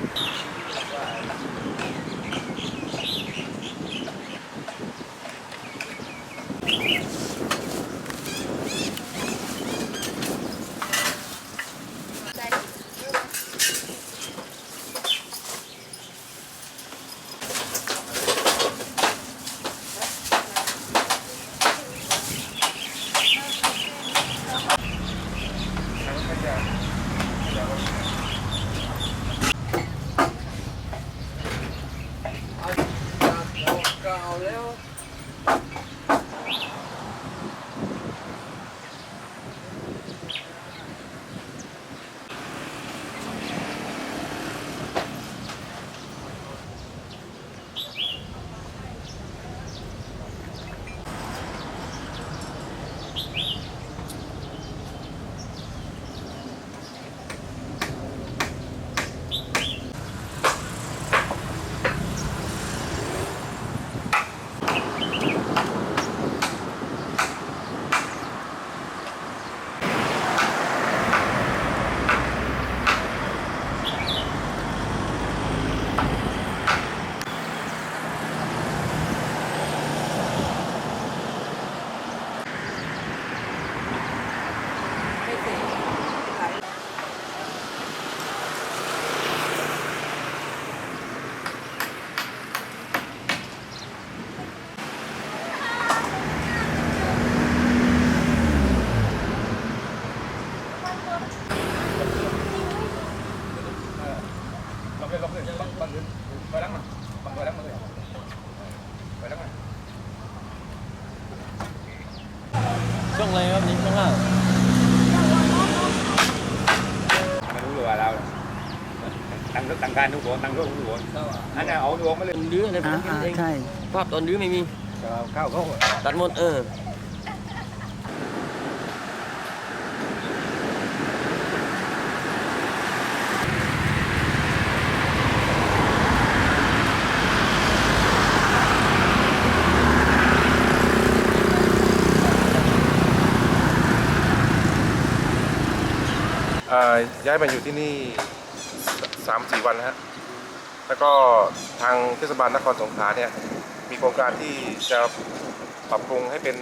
Yeah. เอาแล้ว ลองเลยลองเลยบังบังเลยไปล้างมาบังไปล้างมาเลยไปล้างมาช่วงอะไรครับนี่ช่วงล่างไม่รู้เลยว่าเราตั้งตั้งการทุกคนตั้งทุกคนอันนี้เอาดวงมาเลยตอนดื้ออะไรผมกินเองใช่ ภาพตอนดื้อไม่มีเข้าเข้าตัดหมดเออ ย้ายมาอยู่ที่นี่สามสี่วันแล้วฮะ แล้วก็ทางเทศบาลนครสงขลาเนี่ยมีโครงการที่จะปรับปรุงให้เป็น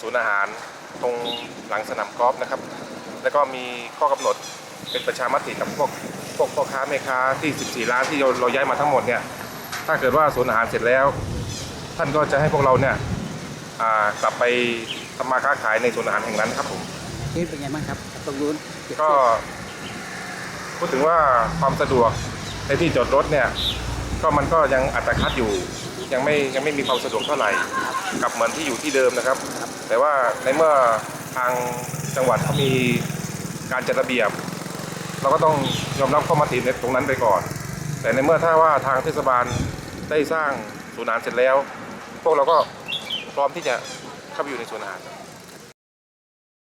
ศูนย์อาหารตรงหลังสนามกอล์ฟนะครับ แล้วก็มีข้อกำหนดเป็นประชามติกับพวกพวกพ่อค้าแม่ค้าที่ 14ร้านที่เราเราย้ายมาทั้งหมดเนี่ย ถ้าเกิดว่าศูนย์อาหารเสร็จแล้ว ท่านก็จะให้พวกเราเนี่ยกลับไปทำมาค้าขายในศูนย์อาหารแห่งนั้นครับผมนี่เป็นไงบ้างครับ ตรงนู้นก็ พูดถึงว่าความสะดวกในที่จอดรถเนี่ย ก็มันก็ยังอัตคัดอยู่ ยังไม่ยังไม่มีความสะดวกเท่าไหร่กับเหมือนที่อยู่ที่เดิมนะครับ แต่ว่าในเมื่อทางจังหวัดเขามีการจัดระเบียบ เราก็ต้องยอมรับข้อมติในตรงนั้นไปก่อน แต่ในเมื่อถ้าว่าทางเทศบาลได้สร้างศูนย์อาหารเสร็จแล้ว พวกเราก็พร้อมที่จะเข้าไปอยู่ในศูนย์อาหารครับ